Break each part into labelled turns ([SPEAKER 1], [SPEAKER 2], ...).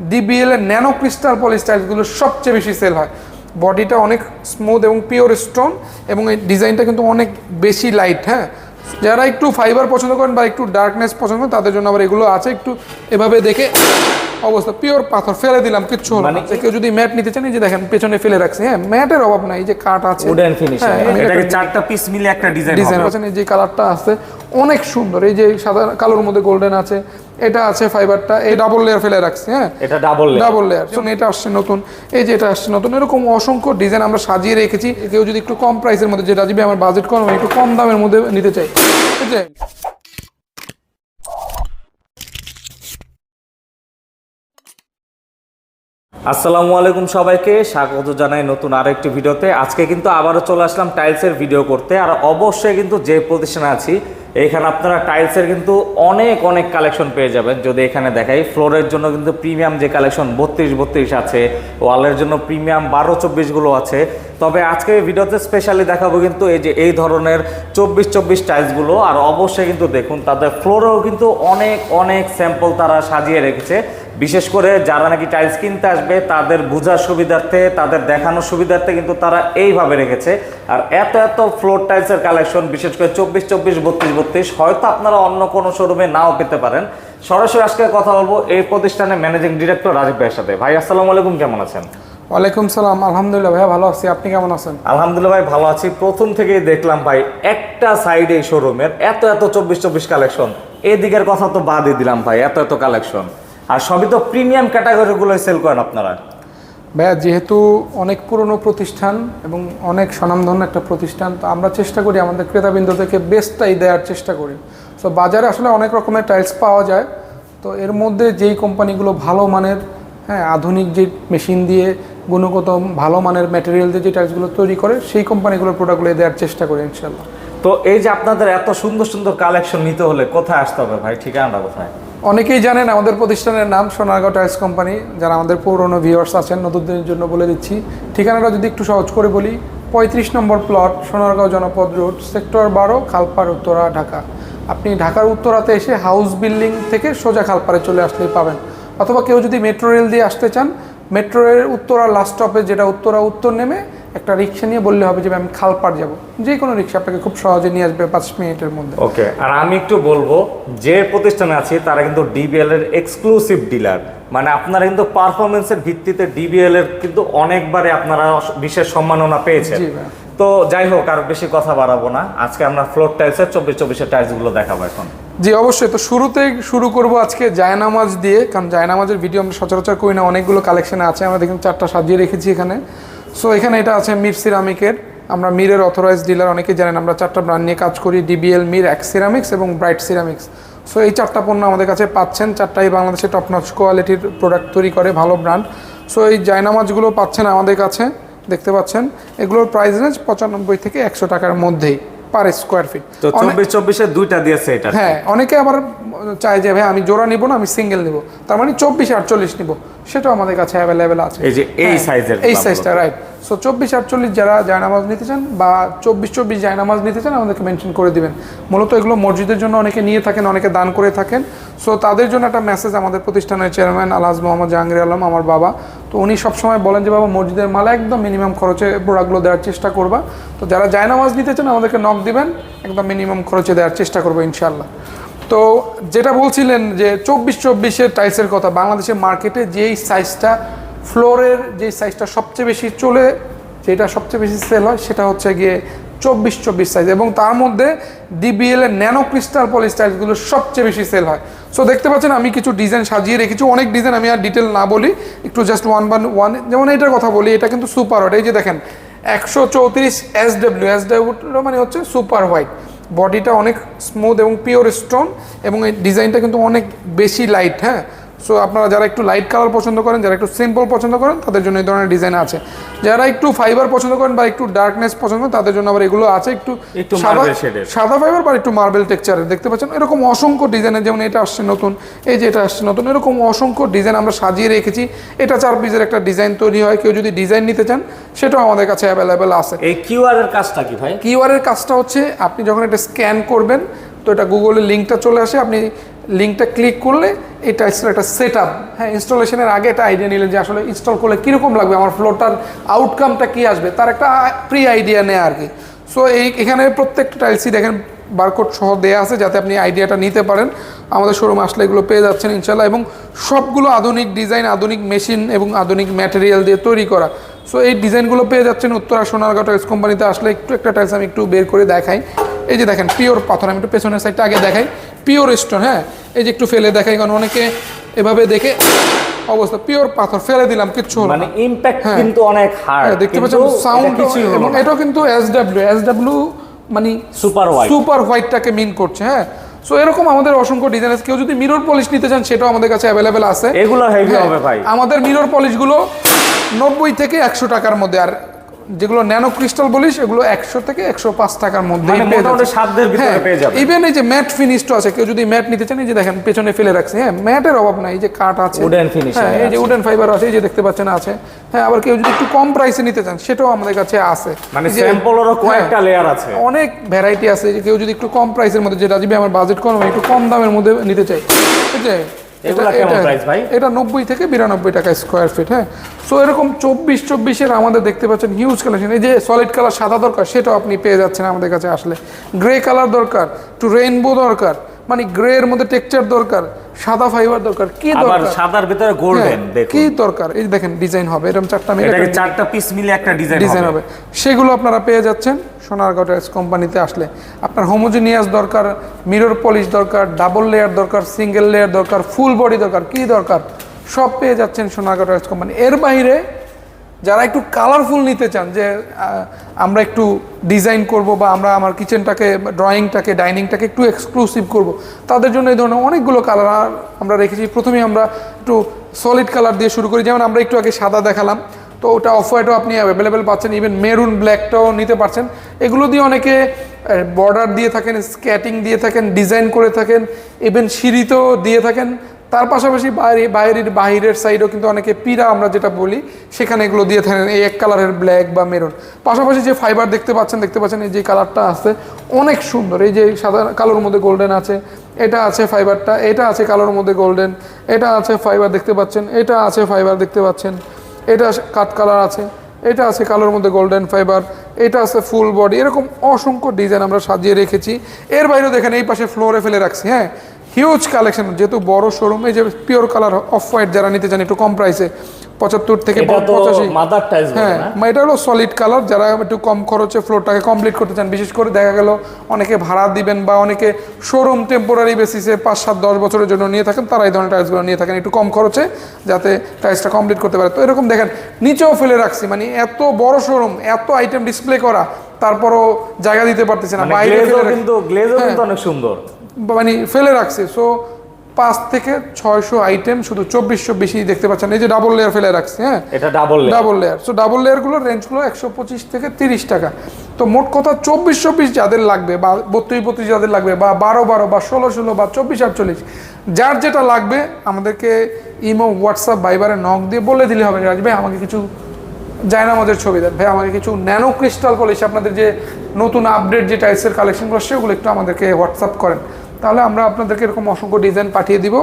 [SPEAKER 1] DBL এর nano crystal পলিস্টাইলসগুলো সবচেয়ে বেশি সেল হয়। বডিটা অনেক স্মুথ এবং পিওর স্টোন এবং এই ডিজাইনটা কিন্তু অনেক বেশি লাইট হ্যাঁ? যারা একটু ফাইবার পছন্দ করেন বা একটু ডার্কনেস পছন্দ করেন, তাদের জন্য আবার এগুলো আছে। একটু এভাবে দেখে অবস্থা পিওর পাথর ফেলে দিলাম কিচ্ছু হলো না। কেউ যদি ম্যাট নিতে চান এই যে দেখেন পেছনে ফেলে রাখছে। হ্যাঁ ম্যাটের অভাব নাই যে কাঠ আছে।
[SPEAKER 2] উডেন ফিনিশ
[SPEAKER 1] হ্যাঁ,
[SPEAKER 2] এটাকে চারটা পিস মিলে একটা ডিজাইন
[SPEAKER 1] ডিজাইন আছে এই যে কালারটা আছে অনেক সুন্দর। এই যে সাদা কালোর মধ্যে গোল্ডেন আছে এটা আছে ফাইবারটা এই ডাবল লেয়ার ফেলে রাখছি হ্যাঁ।
[SPEAKER 2] এটা ডাবল
[SPEAKER 1] ডাবল লেয়ার শুনুন এটা আসছে নতুন। এই যে এটা আসছে নতুন এরকম অসংখ্য ডিজাইন আমরা সাজিয়ে রেখেছি। কেউ যদি একটু কম প্রাইসের মধ্যে যেটা যদি আমার বাজেট কম একটু কম দামের মধ্যে নিতে চাই। ঠিক আছে
[SPEAKER 2] আসসালামু আলাইকুম সবাইকে, স্বাগত জানাই নতুন আরেকটি ভিডিওতে। আজকে কিন্তু আবারও চলে আসলাম টাইলসের ভিডিও করতে। আর অবশ্যই কিন্তু যে প্রতিষ্ঠানে আছি, এখানে আপনারা টাইলসের কিন্তু অনেক অনেক কালেকশন পেয়ে যাবেন। যদি এখানে দেখাই, ফ্লোরের জন্য কিন্তু প্রিমিয়াম যে কালেকশন বত্রিশ বত্রিশ আছে, ওয়ালের জন্য প্রিমিয়াম বারো চব্বিশগুলো আছে। তবে আজকে ভিডিওতে স্পেশালি দেখাবো কিন্তু এই যে এই ধরনের চব্বিশ চব্বিশ টাইলসগুলো আর অবশ্যই কিন্তু দেখুন, তাদের ফ্লোরেও কিন্তু অনেক অনেক স্যাম্পল তারা সাজিয়ে রেখেছে। বিশেষ করে যারা নাকি টাইলস কিনতে আসবে তাদের বোঝার সুবিধার্থে তাদের দেখানোর সুবিধার্থে কিন্তু তারা এইভাবে রেখেছে। আর এত এত ফ্লোর টাইলসের কালেকশন বিশেষ করে চব্বিশ চব্বিশ বত্রিশ বত্রিশ হয়তো আপনারা অন্য কোনো শোরুমে নাও পেতে পারেন। সরাসরি আজকে কথা বলব এই প্রতিষ্ঠানের ম্যানেজিং ডিরেক্টর রাজীব ভাইয়ের সাথে। ভাই আসসালামু আলাইকুম কেমন আছেন?
[SPEAKER 1] ওয়ালাইকুম সালাম আলহামদুলিল্লাহ ভাই ভালো আছি। আপনি কেমন আছেন?
[SPEAKER 2] আলহামদুলিল্লাহ ভাই ভালো আছি। প্রথম থেকেই দেখলাম ভাই একটা সাইডে এই শোরুমের এত এত চব্বিশ চব্বিশ কালেকশন এদিকের কথা তো বাদই দিলাম ভাই এত এত কালেকশন আর সবই তো প্রিমিয়াম ক্যাটাগরিগুলোই সেল করেন আপনারা।
[SPEAKER 1] ভাইয়া যেহেতু অনেক পুরনো প্রতিষ্ঠান এবং অনেক স্বনামধন্য একটা প্রতিষ্ঠান তো আমরা চেষ্টা করি আমাদের ক্রেতাবৃন্দ থেকে বেস্টটাই দেওয়ার চেষ্টা করি। সো বাজারে আসলে অনেক রকমের টাইলস পাওয়া যায়। তো এর মধ্যে যেই কোম্পানিগুলো ভালো মানের হ্যাঁ আধুনিক যে মেশিন দিয়ে গুণগত ভালো মানের ম্যাটেরিয়াল দিয়ে যে টাইলসগুলো তৈরি করে সেই কোম্পানিগুলোর প্রোডাক্টগুলো দেওয়ার চেষ্টা করি ইনশাল্লাহ
[SPEAKER 2] তো এই যে আপনাদের এত সুন্দর সুন্দর কালেকশন নিতে হলে কোথায় আসতে হবে ভাই? ঠিকানাটা কোথায়?
[SPEAKER 1] অনেকেই জানেন আমাদের প্রতিষ্ঠানের নাম সোনারগাঁও টাইলস কোম্পানি, যারা আমাদের পুরনো ভিউয়ার্স আছেন, নতুনদের জন্য বলে দিচ্ছি। ঠিকানাটা যদি একটু সহজ করে বলি, পঁয়ত্রিশ নম্বর প্লট সোনারগাঁও জনপদ রোড, সেক্টর বারো, খালপাড়, উত্তরা, ঢাকা। আপনি ঢাকার উত্তরাতে এসে হাউস বিল্ডিং থেকে সোজা খালপাড়ে চলে আসলেই পাবেন। অথবা কেউ যদি মেট্রো রেল দিয়ে আসতে চান মেট্রো রেল উত্তরা লাস্ট স্টপে যেটা উত্তরা উত্তর নেমে একটা রিক্সা নিয়ে বললে হবে যে আমি খালপাড় যাব। যে কোনো রিক্সা আপনাকে খুব সহজে নিয়ে আসবে পাঁচ মিনিটের মধ্যে।
[SPEAKER 2] ওকে আর আমি একটু বলব যে প্রতিষ্ঠানে আছি তারা কিন্তু ডিবিএল এর এক্সক্লুসিভ ডিলার মানে আপনারা কিন্তু পারফরমেন্সের ভিত্তিতে ডিবিএল এর কিন্তু অনেকবারে আপনারা বিশেষ সম্মাননা পেয়েছেন। তো যাই হোক আর বেশি কথা বাড়াবো না। আজকে আমরা ফ্লোর টাইলসের চব্বিশ চব্বিশের টাইলসগুলো দেখাবো এখন।
[SPEAKER 1] জি অবশ্যই। তো শুরুতেই শুরু করব আজকে জায়নামাজ দিয়ে কারণ জায়নামাজের ভিডিও আমরা সচরাচর করি না অনেকগুলো কালেকশনে আছে আমরা দেখুন চারটা সাজিয়ে রেখেছি এখানে। সো এখানে এটা আছে মির সিরামিকের। আমরা মিরের অথরাইজ ডিলার অনেকে জানেন, আমরা চারটা ব্র্যান্ড নিয়ে কাজ করি ডিবিএল মির, এক সিরামিক্স এবং ব্রাইট সিরামিক্স সো এই চারটা পণ্য আমাদের কাছে পাচ্ছেন, চারটাই বাংলাদেশে টপ নচ কোয়ালিটির প্রোডাক্ট তৈরি করে, ভালো ব্র্যান্ড সো এই জায়নামাজগুলো পাচ্ছেন আমাদের কাছে, দেখতে পাচ্ছেন। এগুলোর প্রাইস রেঞ্জ পঁচানব্বই থেকে একশো টাকার মধ্যেই। পার স্কোয়ার ফিট
[SPEAKER 2] তো চব্বিশ চব্বিশে দুইটা দিয়েছে এটা
[SPEAKER 1] হ্যাঁ অনেকে আবার চায় যে ভাই আমি জোড়া নিব না আমি সিঙ্গেল নিব। তার মানে চব্বিশ আটচল্লিশ নিব। সেটাও আমাদের কাছে অ্যাভেলেবেল আছে।
[SPEAKER 2] এই যে এই
[SPEAKER 1] হ্যাঁ,
[SPEAKER 2] সাইজের
[SPEAKER 1] এই সাইজটা রাইট সো চব্বিশ আটচল্লিশ যারা জায়নামাজ নিতে চান বা চব্বিশ চব্বিশ জায়নামাজ নিতে চান আমাদেরকে মেনশন করে দিবেন। মূলত এগুলো মসজিদের জন্য অনেকে নিয়ে থাকেন, অনেকে দান করে থাকেন। সো তাদের জন্য একটা মেসেজ আমাদের প্রতিষ্ঠানের চেয়ারম্যান আলহাজ মোহাম্মদ জাহাঙ্গীর আলম, আমার বাবা। তো উনি সবসময় বলেন যে, বাবা, মসজিদের মাল একদম মিনিমাম খরচে প্রোডাক্টগুলো দেওয়ার চেষ্টা করবা। তো যারা জায়নামাজ নিতে চান আমাদেরকে নক দিবেন, একদম মিনিমাম খরচে দেওয়ার চেষ্টা করব ইনশাল্লাহ তো যেটা বলছিলেন যে, চব্বিশ চব্বিশের টাইলসের কথা, বাংলাদেশের মার্কেটে যেই সাইজটা ফ্লোরের যে সাইজটা সবচেয়ে বেশি চলে, যেটা সবচেয়ে বেশি সেল হয়, সেটা হচ্ছে গিয়ে চব্বিশ চব্বিশ সাইজ এবং তার মধ্যে ডিবিএল এর ন্যানো ক্রিস্টাল পলি স্টাইলসগুলো সবচেয়ে বেশি সেল হয়। সো দেখতে পাচ্ছেন আমি কিছু ডিজাইন সাজিয়ে রেখেছি। অনেক ডিজাইন আমি আর ডিটেল না বলি, একটু জাস্ট ওয়ান বান ওয়ান যেমন এটার কথা বলি, এটা কিন্তু সুপার হোয়াইট এই যে দেখেন, একশো চৌত্রিশ এস ডাব্লিউ এস ডাব্লিউ মানে হচ্ছে সুপার হোয়াইট বডিটা অনেক স্মুথ এবং পিওর স্টোন এবং এই ডিজাইনটা কিন্তু অনেক বেশি লাইট হ্যাঁ? সো আপনারা যারা একটু লাইট কালার পছন্দ করেন যারা একটু সিম্পল পছন্দ করেন তাদের জন্য এই ধরনের ডিজাইন আছে। যারা একটু ফাইবার পছন্দ করেন বা একটু ডার্কনেস পছন্দ করেন তাদের জন্য আবার এগুলো আছে একটু সাদা
[SPEAKER 2] এর।
[SPEAKER 1] সাদা ফাইবার বা একটু মার্বেল টেক্সচারের দেখতে পাচ্ছেন এরকম অসংখ্য ডিজাইনের যেমন এটা আসছে নতুন এই যে এটা আসছে নতুন এরকম অসংখ্য ডিজাইন আমরা সাজিয়ে রেখেছি। এটা চার পিসের একটা ডিজাইন তৈরি হয়। কেউ যদি ডিজাইন নিতে চান সেটাও আমাদের কাছে অ্যাভেলেবেল আছে।
[SPEAKER 2] এই কিউআর এর কাজটা কি ভাই?
[SPEAKER 1] কিউআরের কাজটা হচ্ছে আপনি যখন এটা স্ক্যান করবেন তো এটা গুগলের লিঙ্কটা চলে আসে। আপনি লিঙ্কটা ক্লিক করলে এই টাইলসের একটা সেট আপ হ্যাঁ ইনস্টলেশনের আগে একটা আইডিয়া নিলেন যে আসলে ইনস্টল করলে কীরকম লাগবে, আমার ফ্লোরটার আউটকামটা কী আসবে, তার একটা প্রি আইডিয়া নেয় আর কি। সো এই, এখানে প্রত্যেকটা টাইলসই দেখেন বারকোড সহ দেওয়া আছে যাতে আপনি আইডিয়াটা নিতে পারেন। আমাদের শোরুম আসলে এগুলো পেয়ে যাচ্ছেন ইনশাল্লাহ এবং সবগুলো আধুনিক ডিজাইন আধুনিক মেশিন এবং আধুনিক ম্যাটেরিয়াল দিয়ে তৈরি করা। সো এই ডিজাইনগুলো পেয়ে যাচ্ছেন উত্তরা সোনারগাঁও টাইলস কোম্পানিতে আসলে একটু একটা টাইলস আমি একটু বের করে দেখাই। এই যে দেখেন পিওর পাথর, আমি একটু পেছনের সাইডটা আগে দেখাই। পিওর স্টোন হ্যাঁ? এই যে একটু ফেলে দেখাই কারণ অনেকে এভাবে দেখে অবস্থা পিওর পাথর ফেলে দিলাম কিচ্ছু হলো
[SPEAKER 2] মানে ইম্প্যাক্ট। কিন্তু অনেক হার্ড
[SPEAKER 1] হ্যাঁ, দেখতে পাচ্ছেন সাউন্ড এবং এটাও কিন্তু এস ডাব্লিউ এস ডাব্লিউ মানে
[SPEAKER 2] সুপার ওয়াইড
[SPEAKER 1] সুপার হোয়াইটটাকে মিন করছে হ্যাঁ? সো এরকম আমাদের অসংখ্য ডিজাইন আছে। কেউ যদি মিরর পলিশ নিতে চান সেটাও আমাদের কাছে অ্যাভেলেবেল আছে।
[SPEAKER 2] এগুলো হেভি
[SPEAKER 1] হ্যাঁ,
[SPEAKER 2] হবে ভাই।
[SPEAKER 1] আমাদের মিরর পলিশগুলো নব্বই থেকে একশো টাকার মধ্যে আর যেগুলো ন্যানো ক্রিস্টাল বলিস এগুলো একশো থেকে একশো পাঁচ টাকার মধ্যে
[SPEAKER 2] মানে মোটামুটি সাধ্যের ভিতরে পেয়ে যাবেন।
[SPEAKER 1] ইভেন এই যে ম্যাট ফিনিশড আছে কেউ যদি ম্যাট নিতে চান এই যে দেখেন পেছনে ফেলে রাখছে। হ্যাঁ ম্যাটের অভাব নাই এই যে কাঠ আছে।
[SPEAKER 2] Wooden finish
[SPEAKER 1] হ্যাঁ এই যে উডেন ফাইবার আছে এই যে দেখতে পাচ্ছেন আছে। হ্যাঁ আবার কেউ যদি একটু কম প্রাইসে নিতে চান সেটাও আমাদের কাছে আছে।
[SPEAKER 2] মানে স্যাম্পলেরও কয়েকটা
[SPEAKER 1] হ্যাঁ,
[SPEAKER 2] লেয়ার আছে।
[SPEAKER 1] অনেক ভ্যারাইটি আছে যে কেউ যদি একটু কম প্রাইসের মধ্যে যে রাজীব আমার বাজেট কম একটু কম দামের মধ্যে নিতে চাই। ঠিক আছে
[SPEAKER 2] এগুলা
[SPEAKER 1] এটা-
[SPEAKER 2] কেমন প্রাইস ভাই?
[SPEAKER 1] এটা নব্বই থেকে বিরানব্বই টাকা স্কোয়ার ফিট হ্যাঁ? সো এরকম চব্বিশ চব্বিশের আমাদের দেখতে পাচ্ছেন হিউজ কালেকশন এই যে সলিড কালার সাদা দরকার সেটাও আপনি পেয়ে যাচ্ছেন আমাদের কাছে আসলে। গ্রে কালার দরকার টু রেইনবো দরকার। মানে গ্রে এর মধ্যে টেক্সচার দরকার সাদা ফাইবার দরকার কি দরকার?
[SPEAKER 2] সাদার ভিতরে গোল্ডেন
[SPEAKER 1] হ্যাঁ, কি দরকার? এই দেখেন ডিজাইন হবে এরকম চারটা মিলে
[SPEAKER 2] এটাকে চারটা পিস মিলে একটা ডিজাইন
[SPEAKER 1] ডিজাইন
[SPEAKER 2] হবে।
[SPEAKER 1] হবে। সেগুলো আপনারা পেয়ে যাচ্ছেন সোনারগাঁও টাইলস কোম্পানিতে আসলে। আপনার হোমোজিনিয়াস দরকার মিরর পলিশ দরকার ডাবল লেয়ার দরকার সিঙ্গেল লেয়ার দরকার ফুল বডি দরকার কি দরকার? সব পেয়ে যাচ্ছেন সোনারগাঁও টাইলস কোম্পানি এর বাইরে যারা একটু কালারফুল নিতে চান, যে আমরা একটু ডিজাইন করব বা আমরা আমার কিচেনটাকে ড্রয়িংটাকে ডাইনিংটাকে একটু এক্সক্লুসিভ করব, তাদের জন্য এই ধরনের অনেকগুলো কালার আমরা রেখেছি। প্রথমেই আমরা একটু সলিড কালার দিয়ে শুরু করি। যেমন আমরা একটু আগে সাদা দেখালাম, তো ওটা অফ হোয়াইটও আপনি অ্যাভেলেবেল পাচ্ছেন। ইভেন মেরুন ব্ল্যাকটাও নিতে পারছেন। এগুলো দিয়ে অনেকে বর্ডার দিয়ে থাকেন স্ক্যাটিং দিয়ে থাকেন ডিজাইন করে থাকেন ইভেন সিঁড়িতেও দিয়ে থাকেন। তার পাশাপাশি বাইরে, বাইরের বাহিরের সাইডেও কিন্তু অনেকে পিরা আমরা যেটা বলি, সেখানে এগুলো দিয়ে থাকেন। এই এক কালারের ব্ল্যাক বা মেরুন পাশাপাশি যে ফাইবার দেখতে পাচ্ছেন দেখতে পাচ্ছেন এই যে কালারটা আছে, অনেক সুন্দর। এই যে সাদা কালোর মধ্যে গোল্ডেন আছে, এটা আছে ফাইবারটা এটা আছে কালোর মধ্যে গোল্ডেন এটা আছে ফাইবার দেখতে পাচ্ছেন, এটা আছে ফাইবার দেখতে পাচ্ছেন, এটা কাঠ কালার আছে, এটা আছে কালোর মধ্যে গোল্ডেন ফাইবার এটা আছে ফুল বডি এরকম অসংখ্য ডিজাইন আমরা সাজিয়ে রেখেছি। এর বাইরেও দেখেন এই পাশে ফ্লোরে ফেলে রাখছি হ্যাঁ? হিউজ কালেকশন যেহেতু বড় শোরুম এই যে পিওর কালার অফ হোয়াইট যারা নিতে চান একটু কম প্রাইসে পঁচাত্তর থেকে পঁচাশি। হ্যাঁ এটা হলো সলিড কালার যারা একটু কম খরচে ফ্লোরটাকে কমপ্লিট করতে চান বিশেষ করে দেখা গেল অনেকে ভাড়া দিবেন বা অনেকে শোরুম টেম্পোরারি বেসিসে পাঁচ সাত দশ বছরের জন্য নিয়ে থাকেন তারা এই ধরনের টাইলসগুলো নিয়ে থাকেন একটু কম খরচে যাতে টাইলসটা কমপ্লিট করতে পারে। তো এরকম দেখেন নিচেও ফেলে রাখছি মানে এত বড় শোরুম এত আইটেম ডিসপ্লে করা তারপরও জায়গা দিতে পারতেছে না
[SPEAKER 2] মানে
[SPEAKER 1] বাইরে
[SPEAKER 2] কিন্তু গ্লেজও
[SPEAKER 1] হ্যাঁ।
[SPEAKER 2] কিন্তু অনেক সুন্দর।
[SPEAKER 1] মানে ফেলে রাখছে। সো পাঁচ থেকে ছয়শো আইটেম শুধু চব্বিশশো চব্বিশই দেখতে পাচ্ছেন। এই যে ডাবল লেয়ার ফেলে রাখছি হ্যাঁ?
[SPEAKER 2] এটা double
[SPEAKER 1] double layer so double লেয়ারগুলোর রেঞ্জগুলো একশো পঁচিশ থেকে তিরিশ টাকা। তো মোট কথা চব্বিশশো চব্বিশ যাদের লাগবে বা বত্রিশ বত্রিশ যাদের লাগবে বা বারো বারো বা ষোলো ষোলো বা চব্বিশ আটচল্লিশ যার যেটা লাগবে আমাদেরকে ইমো হোয়াটসঅ্যাপ বাইবারে নক দিয়ে বলে দিলে হবে। রাজ ভাই আমাকে কিছু যায় না আমাদের ছবি দেন। ভাই আমাকে কিছু ন্যানো ক্রিস্টাল পলিশ আপনাদের যে নতুন আপডেট যে টাইলসের কালেকশনগুলো সেগুলো একটু আমাদেরকে হোয়াটসঅ্যাপ করেন। তাহলে আমরা আপনাদেরকে এরকম অসংখ্য ডিজাইন পাঠিয়ে দিব।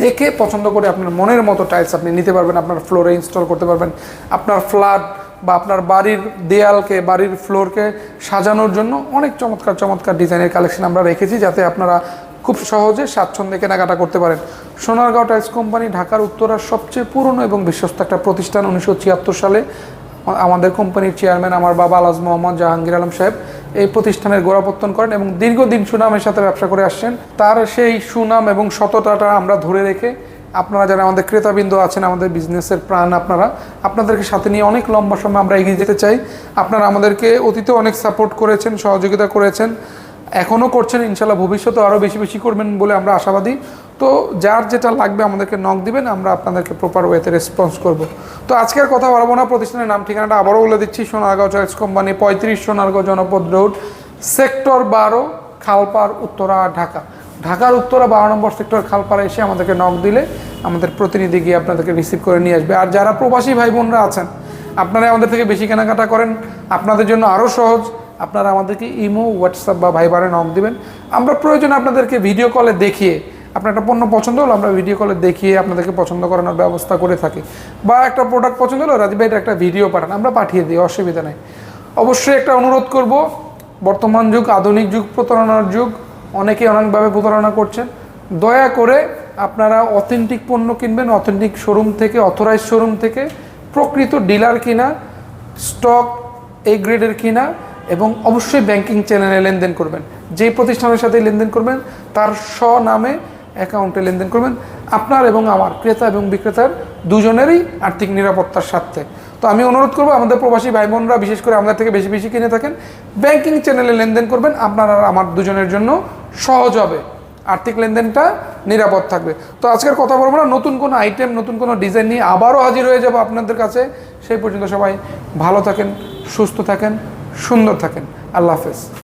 [SPEAKER 1] দেখে পছন্দ করে আপনার মনের মতো টাইলস আপনি নিতে পারবেন, আপনার ফ্লোরে ইনস্টল করতে পারবেন, আপনার ফ্ল্যাট বা আপনার বাড়ির দেয়ালকে, বাড়ির ফ্লোরকে সাজানোর জন্য অনেক চমৎকার চমৎকার ডিজাইনের কালেকশন আমরা রেখেছি যাতে আপনারা খুব সহজে স্বাচ্ছন্দ্যে কেনাকাটা করতে পারেন। সোনারগাঁও টাইলস কোম্পানি ঢাকার উত্তরার সবচেয়ে পুরনো এবং বিশ্বস্ত একটা প্রতিষ্ঠান উনিশশো ছিয়াত্তর সালে। আমাদের কোম্পানির চেয়ারম্যান আমার বাবা আলাজ মোহাম্মদ জাহাঙ্গীর আলম সাহেব এই প্রতিষ্ঠানের গোড়াপত্তন করেন এবং দীর্ঘদিন সুনামের সাথে ব্যবসা করে আসছেন। তার সেই সুনাম এবং সততাটা আমরা ধরে রেখে আপনারা যারা আমাদের ক্রেতাবিন্দু আছেন, আমাদের বিজনেসের প্রাণ আপনারা, আপনাদেরকে সাথে নিয়ে অনেক লম্বা সময় আমরা এগিয়ে যেতে চাই। আপনারা আমাদেরকে অতীতে অনেক সাপোর্ট করেছেন, সহযোগিতা করেছেন এখনও করছেন। ইনশাল্লাহ ভবিষ্যতে আরও বেশি বেশি করবেন বলে আমরা আশাবাদী। তো যার যেটা লাগবে আমাদেরকে নক দিবেন, আমরা আপনাদেরকে প্রপার ওয়েতে রেসপন্স করব। তো আজকের কথা বলব না, প্রতিষ্ঠানের নাম ঠিকানাটা আবারও বলে দিচ্ছি, সোনারগাঁও চয়েস কোম্পানি পঁয়ত্রিশ সোনারগাঁও জনপদ রোড, সেক্টর বারো, খালপাড়, উত্তরা, ঢাকা। ঢাকার উত্তরা বারো নম্বর সেক্টর, খালপাড়া এসে আমাদেরকে নক দিলে আমাদের প্রতিনিধি গিয়ে আপনাদেরকে রিসিভ করে নিয়ে আসবে। আর যারা প্রবাসী ভাই বোনরা আছেন, আপনারা আমাদের থেকে বেশি কেনাকাটা করেন, আপনাদের জন্য আরও সহজ, আপনারা আমাদেরকে ইমো, হোয়াটসঅ্যাপ বা ভাইবারে নক দিবেন। আমরা প্রয়োজনে আপনাদেরকে ভিডিও কলে দেখিয়ে আপনার একটা পণ্য পছন্দ হলো, আমরা ভিডিও কলে দেখিয়ে আপনাদেরকে পছন্দ করানোর ব্যবস্থা করে থাকি। বা একটা প্রোডাক্ট পছন্দ হলো, রাজীব ভাই একটা ভিডিও পাঠান, আমরা পাঠিয়ে দিই, অসুবিধা নেই। অবশ্যই একটা অনুরোধ করব, বর্তমান যুগ, আধুনিক যুগ, প্রতারণার যুগ অনেকে অনেকভাবে প্রতারণা করছেন। দয়া করে আপনারা অথেন্টিক পণ্য কিনবেন অথেন্টিক শোরুম থেকে অথরাইজ শোরুম থেকে, প্রকৃত ডিলার কিনা স্টক এ গ্রেডের কিনা, এবং অবশ্যই ব্যাংকিং চ্যানেলে লেনদেন করবেন। যেই প্রতিষ্ঠানের সাথে লেনদেন করবেন, তার স্বনামে অ্যাকাউন্টে লেনদেন করবেন আপনার এবং আমার ক্রেতা এবং বিক্রেতার দুজনেরই আর্থিক নিরাপত্তার স্বার্থে। তো আমি অনুরোধ করব, আমাদের প্রবাসী ভাই বোনরা বিশেষ করে আমাদের থেকে বেশি বেশি কিনে থাকেন, ব্যাংকিং চ্যানেলে লেনদেন করবেন, আপনার আর আমার দুজনের জন্য সহজ হবে। আর্থিক লেনদেনটা নিরাপদ থাকবে। তো আজকের কথা বলব না, নতুন কোনো আইটেম নতুন কোনো ডিজাইন নিয়ে আবারও হাজির হয়ে যাব আপনাদের কাছে। সেই পর্যন্ত সবাই ভালো থাকেন, সুস্থ থাকেন, সুন্দর থাকেন। আল্লাহ হাফেজ।